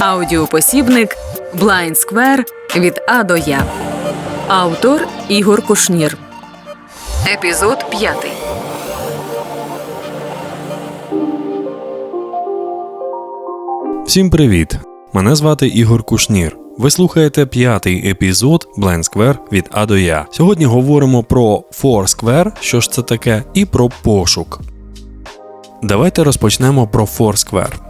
Аудіопосібник Blind Square від А до Я. Автор Ігор Кушнір. Епізод п'ятий. Всім привіт! Мене звати Ігор Кушнір. Ви слухаєте п'ятий епізод Blind Square від А до Я. Сьогодні говоримо про Foursquare, що ж це таке, і про пошук. Давайте розпочнемо про Foursquare.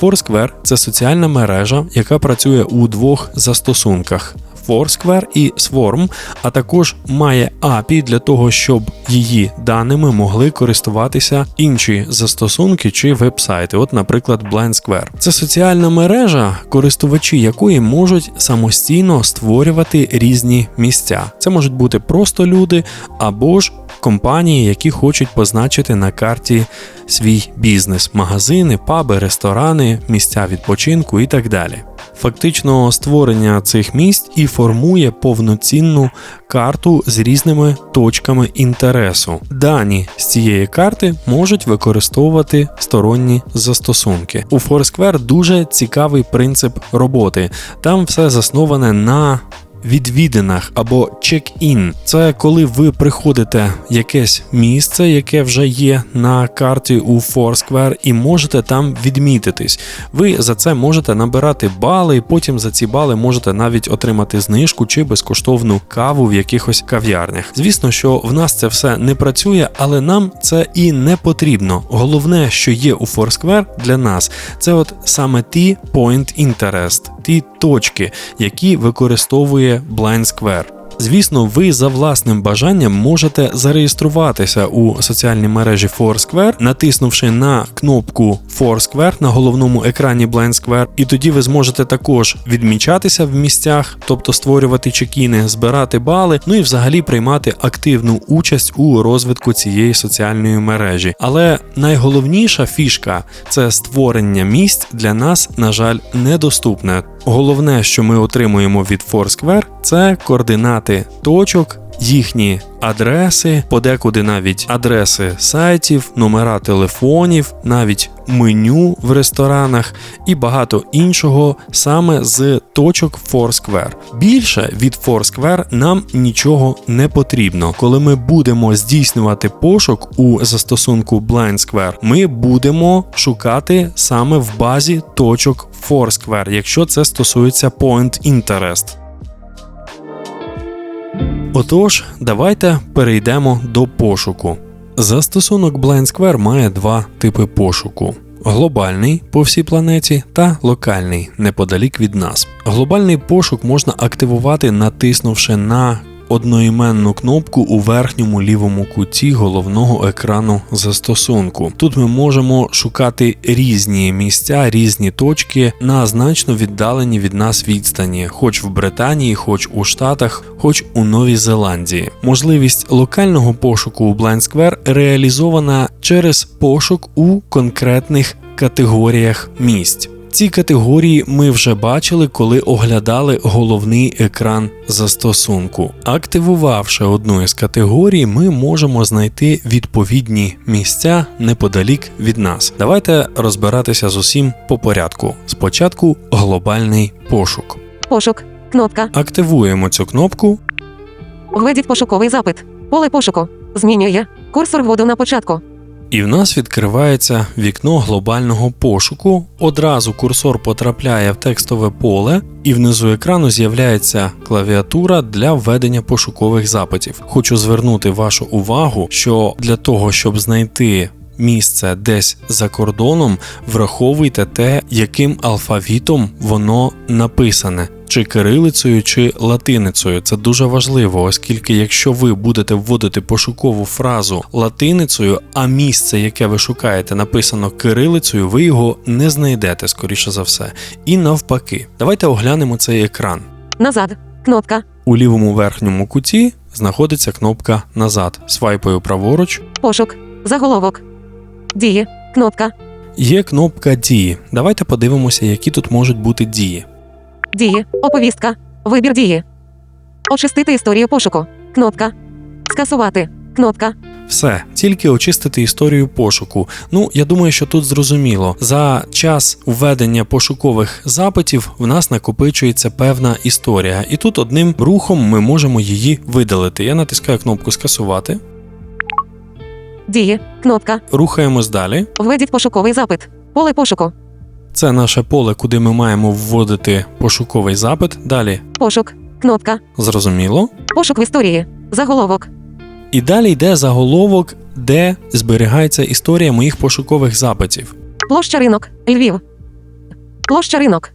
Foursquare – це соціальна мережа, яка працює у двох застосунках. Foursquare і Swarm, а також має API для того, щоб її даними могли користуватися інші застосунки чи вебсайти, от, наприклад, Blind. Це соціальна мережа, користувачі якої можуть самостійно створювати різні місця. Це можуть бути просто люди або ж компанії, які хочуть позначити на карті свій бізнес, магазини, паби, ресторани, місця відпочинку і так далі. Фактично, створення цих місць і формує повноцінну карту з різними точками інтересу. Дані з цієї карти можуть використовувати сторонні застосунки. У Foursquare дуже цікавий принцип роботи. Там все засноване на відвідинах або чек-ін. Це коли ви приходите в якесь місце, яке вже є на карті у Foursquare, і можете там відмітитись. Ви за це можете набирати бали, і потім за ці бали можете навіть отримати знижку чи безкоштовну каву в якихось кав'ярнях. Звісно, що в нас це все не працює, але нам це і не потрібно. Головне, що є у Foursquare для нас, це от саме ті point interest, ті точки, які використовує Blind Square. Звісно, ви за власним бажанням можете зареєструватися у соціальній мережі Foursquare, натиснувши на кнопку Foursquare на головному екрані Blind Square, і тоді ви зможете також відмічатися в місцях, тобто створювати чекіни, збирати бали, ну і взагалі приймати активну участь у розвитку цієї соціальної мережі. Але найголовніша фішка це створення місць для нас, на жаль, недоступне. Головне, що ми отримуємо від Foursquare, це координати точок, їхні адреси, подекуди навіть адреси сайтів, номера телефонів, навіть меню в ресторанах і багато іншого саме з точок Foursquare. Більше від Foursquare нам нічого не потрібно. Коли ми будемо здійснювати пошук у застосунку Blind ми будемо шукати саме в базі точок Foursquare, якщо це стосується Point Interest. Отож, давайте перейдемо до пошуку. Застосунок Blind Square має два типи пошуку. Глобальний по всій планеті та локальний неподалік від нас. Глобальний пошук можна активувати, натиснувши на одноіменну кнопку у верхньому лівому куті головного екрану застосунку. Тут ми можемо шукати різні місця, різні точки на значно віддалені від нас відстані, хоч в Британії, хоч у Штатах, хоч у Новій Зеландії. Можливість локального пошуку у Blind Square реалізована через пошук у конкретних категоріях місць. Ці категорії ми вже бачили, коли оглядали головний екран застосунку. Активувавши одну із категорій, ми можемо знайти відповідні місця неподалік від нас. Давайте розбиратися з усім по порядку. Спочатку глобальний пошук. Пошук. Кнопка. Активуємо цю кнопку. Введіть пошуковий запит. Поле пошуку. Змінює. Курсор вводу на початку. І в нас відкривається вікно глобального пошуку. Одразу курсор потрапляє в текстове поле, і внизу екрану з'являється клавіатура для введення пошукових запитів. Хочу звернути вашу увагу, що для того, щоб знайти місце десь за кордоном, враховуйте те, яким алфавітом воно написане. Чи кирилицею, чи латиницею. Це дуже важливо, оскільки якщо ви будете вводити пошукову фразу латиницею, а місце, яке ви шукаєте, написано кирилицею, ви його не знайдете, скоріше за все. І навпаки, давайте оглянемо цей екран. Назад. Кнопка. У лівому верхньому куті знаходиться кнопка назад. Свайпою праворуч. Пошук. Заголовок. Дії. Кнопка. Є кнопка дії. Давайте подивимося, які тут можуть бути дії. Дії. Оповістка. Вибір дії. Очистити історію пошуку. Кнопка. Скасувати. Кнопка. Все, тільки очистити історію пошуку. Ну, я думаю, що тут зрозуміло. За час введення пошукових запитів в нас накопичується певна історія, і тут одним рухом ми можемо її видалити. Я натискаю кнопку скасувати, Дії. Кнопка. рухаємось далі. Введіть пошуковий запит. Поле пошуку. Це наше поле, куди ми маємо вводити пошуковий запит. Далі Пошук. Кнопка. зрозуміло. Пошук в історії. Заголовок. І далі йде заголовок, де зберігається історія моїх пошукових запитів. Площа ринок. Львів. Площа ринок.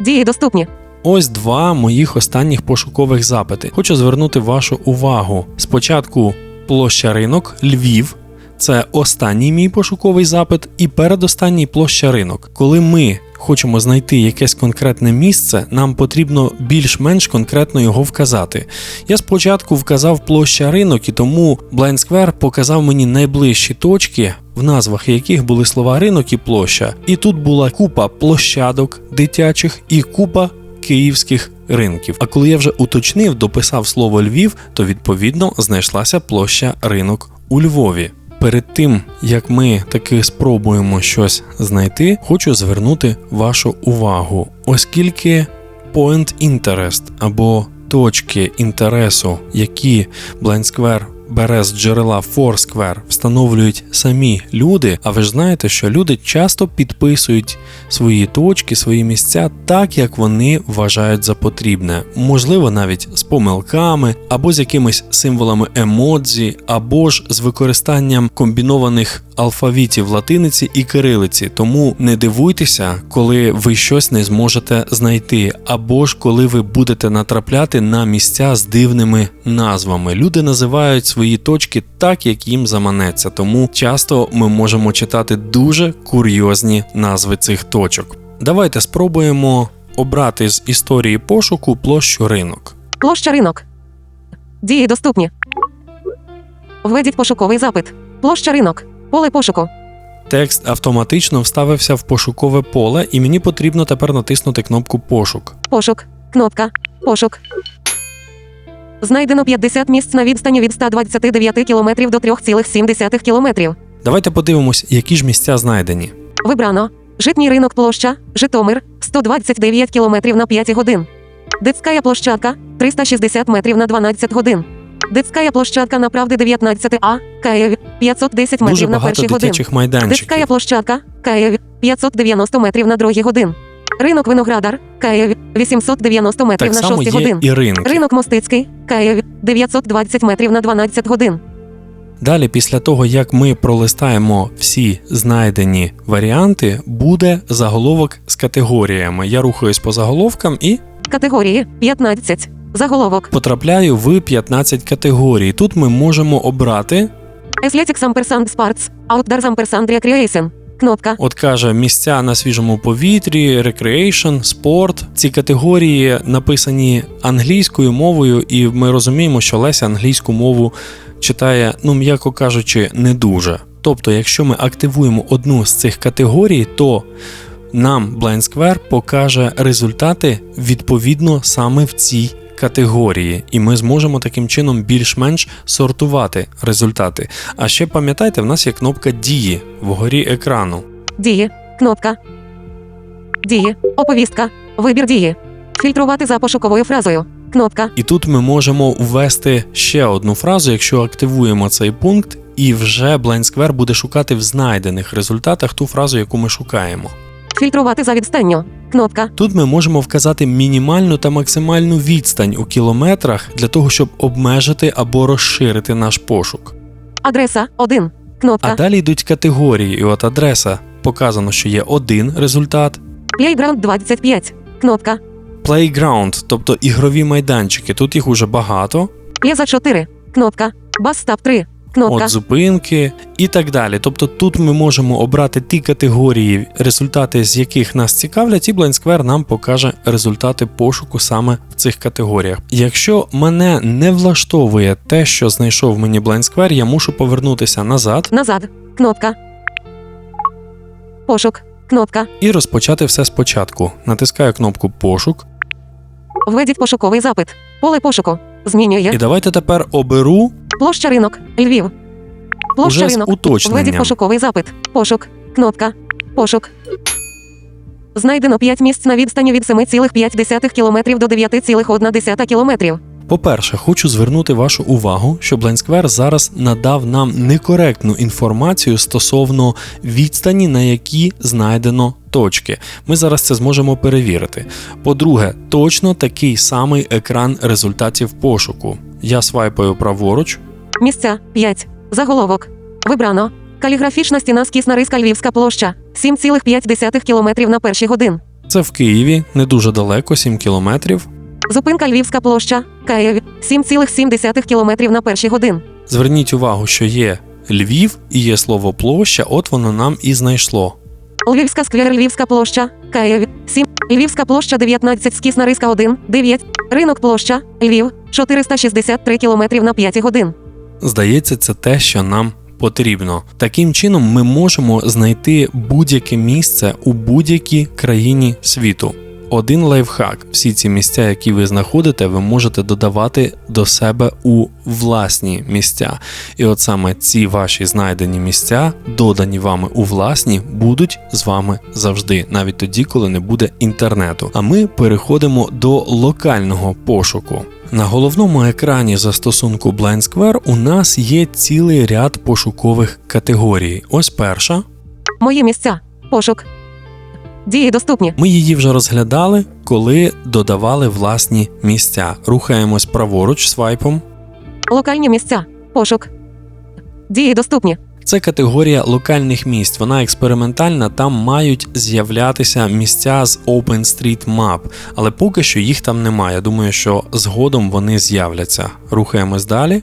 Дії доступні. Ось два моїх останніх пошукових запити. Хочу звернути вашу увагу. Спочатку площа ринок, Львів. Це останній мій пошуковий запит, і передостанній площа ринок. Коли ми хочемо знайти якесь конкретне місце, нам потрібно більш-менш конкретно його вказати. Я спочатку вказав площа ринок, і тому Blind Square показав мені найближчі точки, в назвах яких були слова ринок і площа. І тут була купа площадок дитячих і купа київських ринків. А коли я вже уточнив, дописав слово Львів, то відповідно знайшлася площа ринок у Львові. Перед тим як ми таки спробуємо щось знайти, хочу звернути вашу увагу, оскільки point interest або точки інтересу, які Blind Square бере з джерела Foursquare, встановлюють самі люди. А ви ж знаєте, що люди часто підписують свої точки, свої місця так, як вони вважають за потрібне. Можливо, навіть з помилками, або з якимись символами емодзі, або ж з використанням комбінованих алфавітів латиниці і кирилиці. Тому не дивуйтеся, коли ви щось не зможете знайти, або ж коли ви будете натрапляти на місця з дивними назвами. Люди називають свої точки так, як їм заманеться. Тому часто ми можемо читати дуже курйозні назви цих точок. Давайте спробуємо обрати з історії пошуку площу ринок. Площа ринок. Дії доступні. Введіть пошуковий запит. Площа ринок. Поле пошуку. Текст автоматично вставився в пошукове поле, і мені потрібно тепер натиснути кнопку Пошук. Пошук. Кнопка. Пошук. Знайдено 50 місць на відстані від 129 км до 3,7 км. Давайте подивимось, які ж місця знайдені. Вибрано. Житній ринок площа. Житомир. 129 км на 5 годин. Дитська площадка. 360 метрів на 12 годин. Дитська площадка на правди 19 А. Київ. 510 Дуже метрів на перші годин. дитячих майданчиків. Дитська площадка. Київ. 590 метрів на другій годин. Ринок Виноградар. Київ. 890 метрів Так на само 6 годин. і ринки. Ринок Мостицький. Київ. 920 метрів на 12 годин. Далі, після того, як ми пролистаємо всі знайдені варіанти, буде заголовок з категоріями. Я рухаюсь по заголовкам і Категорії 15. Заголовок. потрапляю в 15 категорій. Тут ми можемо обрати, Athletics ampersand Sports. Outdoors ampersand Recreation. Кнопка. от каже, місця на свіжому повітрі, recreation, спорт. Ці категорії написані англійською мовою, і ми розуміємо, що Леся англійську мову читає, ну м'яко кажучи, не дуже. Тобто, якщо ми активуємо одну з цих категорій, то нам Blind Square покаже результати відповідно саме в цій категорії, і ми зможемо таким чином більш-менш сортувати результати. А ще пам'ятайте, в нас є кнопка дії вгорі екрану. Дії. Кнопка. Дії. Оповістка. Вибір дії. Фільтрувати за пошуковою фразою. Кнопка. І тут ми можемо ввести ще одну фразу, якщо активуємо цей пункт, і вже Blind Square буде шукати в знайдених результатах ту фразу, яку ми шукаємо. Фільтрувати за відстанню. Кнопка. Тут ми можемо вказати мінімальну та максимальну відстань у кілометрах для того, щоб обмежити або розширити наш пошук. Адреса 1. Кнопка. А далі йдуть категорії, і от адреса показано, що є один результат. Playground 25. Кнопка. Playground, тобто ігрові майданчики. Тут їх уже багато. Плеза 4. Кнопка. Бас Stop 3. Кнопка. от зупинки і так далі. Тобто тут ми можемо обрати ті категорії, результати з яких нас цікавлять, і Blind Square нам покаже результати пошуку саме в цих категоріях. Якщо мене не влаштовує те, що знайшов мені Blind Square, я мушу повернутися назад Назад. Кнопка. Пошук. Кнопка. і розпочати все спочатку. Натискаю кнопку пошук, Введіть пошуковий запит. Поле пошуку. і давайте тепер оберу Площа ринок. Львів. Площа Уже ринок. Введіть пошуковий запит. Пошук. Кнопка. Пошук. Знайдено 5 місць на відстані від 7,5 км до 9,1 км. По-перше, хочу звернути вашу увагу, що Бленсквер зараз надав нам некоректну інформацію стосовно відстані, на які знайдено точки. Ми зараз це зможемо перевірити. По-друге, точно такий самий екран результатів пошуку. Я свайпаю праворуч, Місця 5. Заголовок. Вибрано. Каліграфічна стіна скісна риска Львівська площа 7,5 км на перші годин. це в Києві, не дуже далеко, 7 кілометрів. Зупинка Львівська площа Київ 7,7 км на перші годин. Зверніть увагу, що є Львів і є слово площа, от воно нам і знайшло. Львівська сквер Львівська площа Київ 7. Львівська площа 19 скісна риска 1 9. Ринок площа Львів 463 км на 5 годин. Здається, це те, що нам потрібно. Таким чином, ми можемо знайти будь-яке місце у будь-якій країні світу. Один лайфхак: всі ці місця, які ви знаходите, ви можете додавати до себе у власні місця. І от саме ці ваші знайдені місця, додані вами у власні, будуть з вами завжди, навіть тоді, коли не буде інтернету. А ми переходимо до локального пошуку. На головному екрані застосунку Blind Square у нас є цілий ряд пошукових категорій. Ось перша. Мої місця. Пошук. Дії доступні. Ми її вже розглядали, коли додавали власні місця. Рухаємось праворуч свайпом. Локальні місця. Пошук. Дії доступні. Це категорія локальних місць. Вона експериментальна. Там мають з'являтися місця з OpenStreetMap, але поки що їх там немає. Я думаю, що згодом вони з'являться. Рухаємось далі.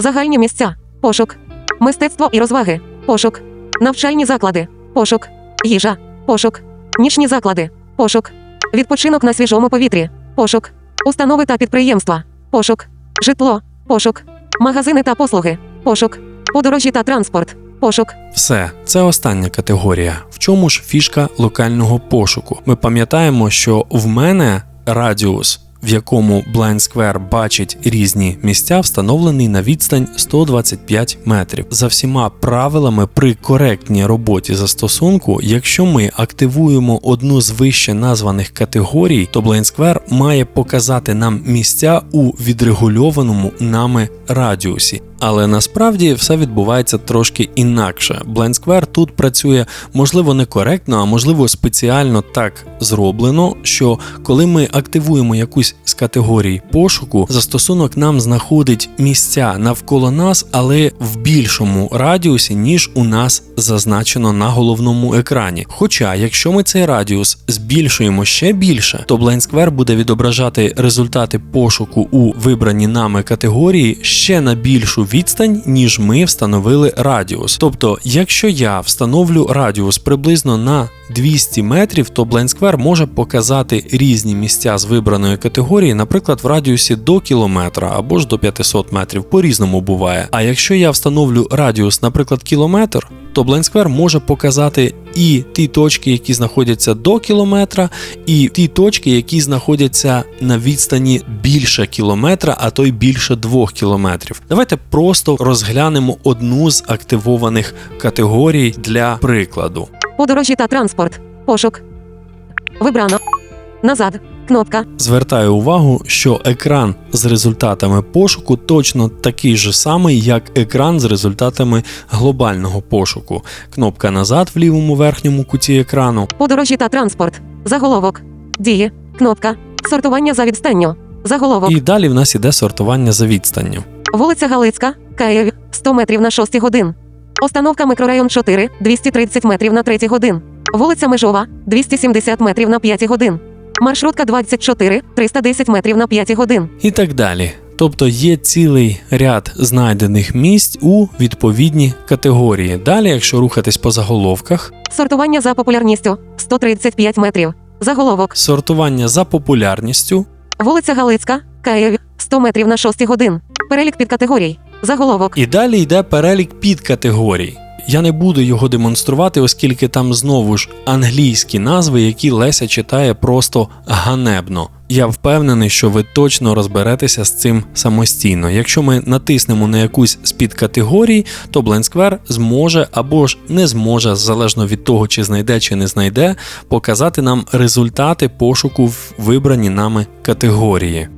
Загальні місця. Пошук. Мистецтво і розваги. Пошук. Навчальні заклади. Пошук. Їжа. Пошук. Нічні заклади. Пошук. Відпочинок на свіжому повітрі. Пошук. Установи та підприємства. Пошук. Житло. Пошук. Магазини та послуги. Пошук. Подорожі та транспорт. Пошук. Все, це остання категорія. В чому ж фішка локального пошуку? Ми пам'ятаємо, що в мене радіус, в якому Blind Square бачить різні місця, встановлений на відстань 125 метрів. За всіма правилами при коректній роботі застосунку, якщо ми активуємо одну з вище названих категорій, то Blind Square має показати нам місця у відрегульованому нами радіусі. Але насправді все відбувається трошки інакше. Square тут працює можливо некоректно, а можливо спеціально так зроблено, що коли ми активуємо якусь з категорій пошуку, застосунок нам знаходить місця навколо нас, але в більшому радіусі, ніж у нас зазначено на головному екрані. Хоча, якщо ми цей радіус збільшуємо ще більше, то Blind Square буде відображати результати пошуку у вибраній нами категорії ще на більшу відстань, ніж ми встановили радіус. Тобто, якщо я встановлю радіус приблизно на 200 метрів, то Blind Square може показати різні місця з вибраної категорії, наприклад, в радіусі до кілометра або ж до 500 метрів, по-різному буває. А якщо я встановлю радіус, наприклад, кілометр, то Blind Square може показати і ті точки, які знаходяться до кілометра, і ті точки, які знаходяться на відстані більше кілометра, а то й більше двох кілометрів. Давайте просто розглянемо одну з активованих категорій для прикладу. Подорожі та транспорт. Пошук. Вибрано. Назад. Кнопка. Звертаю увагу, що екран з результатами пошуку точно такий же самий, як екран з результатами глобального пошуку. Кнопка назад в лівому верхньому куті екрану. Подорожі та транспорт. Заголовок. Дії. Кнопка. Сортування за відстанню. Заголовок. І далі в нас іде сортування за відстанню. Вулиця Галицька, Київ, 100 метрів на 6 годин. Остановка мікрорайон 4, 230 метрів на 3 годин. Вулиця Межова, 270 метрів на 5 годин. Маршрутка 24, 310 метрів на 5 годин. І так далі. Тобто є цілий ряд знайдених місць у відповідні категорії. Далі, якщо рухатись по заголовках, Сортування за популярністю 135 метрів. Заголовок. сортування за популярністю, Вулиця Галицька, Київ, 100 метрів на 6 годин. Перелік підкатегорій. Заголовок. І далі йде перелік підкатегорій. Я не буду його демонструвати, оскільки там знову ж англійські назви, які Леся читає просто ганебно. Я впевнений, що ви точно розберетеся з цим самостійно. Якщо ми натиснемо на якусь з підкатегорій, то BlendSquare зможе або ж не зможе, залежно від того, чи знайде чи не знайде, показати нам результати пошуку в вибрані нами категорії.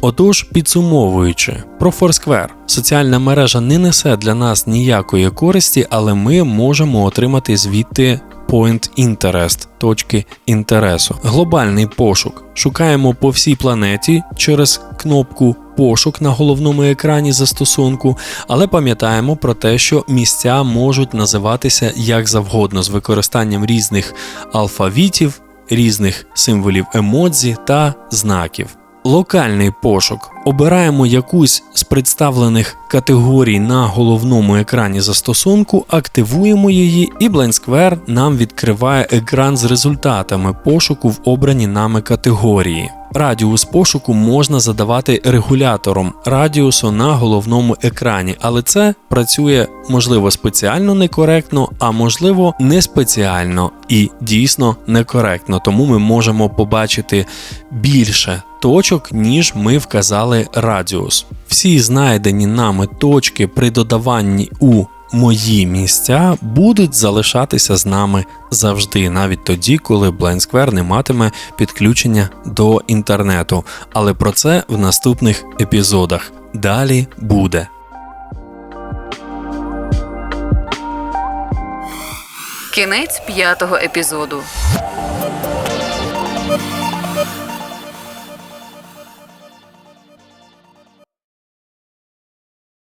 Отож, підсумовуючи, про Foursquare. Соціальна мережа не несе для нас ніякої користі, але ми можемо отримати звідти Point Interest точки інтересу. Глобальний пошук. Шукаємо по всій планеті через кнопку пошук на головному екрані застосунку, але пам'ятаємо про те, що місця можуть називатися як завгодно з використанням різних алфавітів, різних символів емодзі та знаків. Локальний пошук. Обираємо якусь з представлених категорій на головному екрані застосунку, активуємо її, і BlendSquare нам відкриває екран з результатами пошуку в обрані нами категорії. Радіус пошуку можна задавати регулятором радіусу на головному екрані, але це працює можливо спеціально некоректно, а можливо не спеціально і дійсно некоректно. Тому ми можемо побачити більше точок, ніж ми вказали радіус. Всі знайдені нами точки при додаванні у мої місця будуть залишатися з нами завжди, навіть тоді, коли BlendSquare не матиме підключення до інтернету. Але про це в наступних епізодах. Далі буде. Кінець п'ятого епізоду.